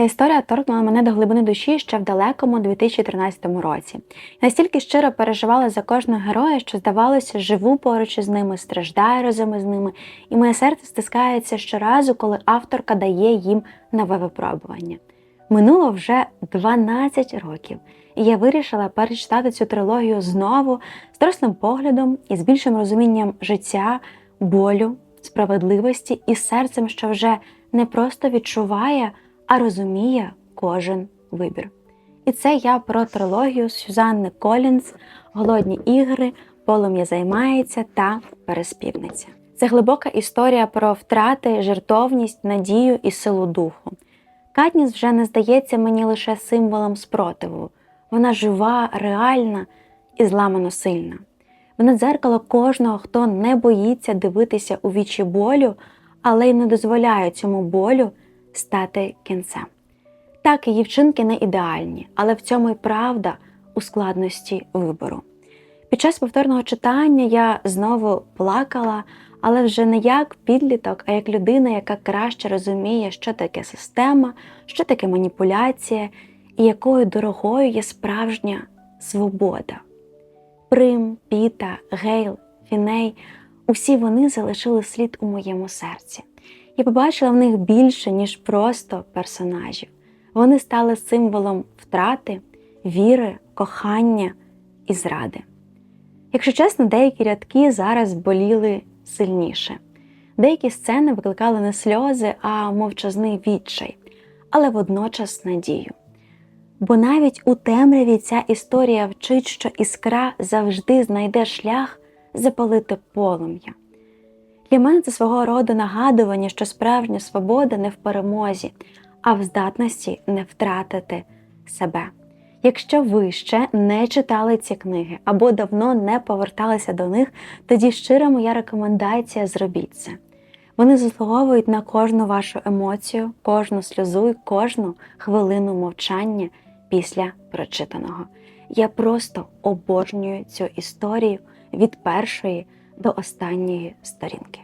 Ця історія торкнула мене до глибини душі ще в далекому 2013 році. Настільки щиро переживала за кожного героя, що здавалося, живу поруч із ними, страждаю разом із ними, і моє серце стискається щоразу, коли авторка дає їм нове випробування. Минуло вже 12 років, і я вирішила перечитати цю трилогію знову з дорослим поглядом і з більшим розумінням життя, болю, справедливості і серцем, що вже не просто відчуває, а розуміє кожен вибір. І це я про трилогію Сюзанни Колінз, Голодні ігри, Полум'я займається та Переспівниця. Це глибока історія про втрати, жертовність, надію і силу духу. Катніс вже не здається мені лише символом спротиву. Вона жива, реальна і зламано сильна. Вона дзеркало кожного, хто не боїться дивитися у вічі болю, але й не дозволяє цьому болю стати кінцем. Так, її вчинки не ідеальні, але в цьому й правда у складності вибору. Під час повторного читання я знову плакала, але вже не як підліток, а як людина, яка краще розуміє, що таке система, що таке маніпуляція і якою дорогою є справжня свобода. Прим, Піта, Гейл, Фіней усі вони залишили слід у моєму серці. Я побачила в них більше, ніж просто персонажів. Вони стали символом втрати, віри, кохання і зради. Якщо чесно, деякі рядки зараз боліли сильніше. Деякі сцени викликали не сльози, а мовчазний відчай, але водночас надію. Бо навіть у темряві ця історія вчить, що іскра завжди знайде шлях запалити полум'я. Для мене це свого роду нагадування, що справжня свобода не в перемозі, а в здатності не втратити себе. Якщо ви ще не читали ці книги або давно не поверталися до них, тоді щира моя рекомендація зробіть це. Вони заслуговують на кожну вашу емоцію, кожну сльозу і кожну хвилину мовчання після прочитаного. Я просто обожнюю цю історію від першої до останньої сторінки.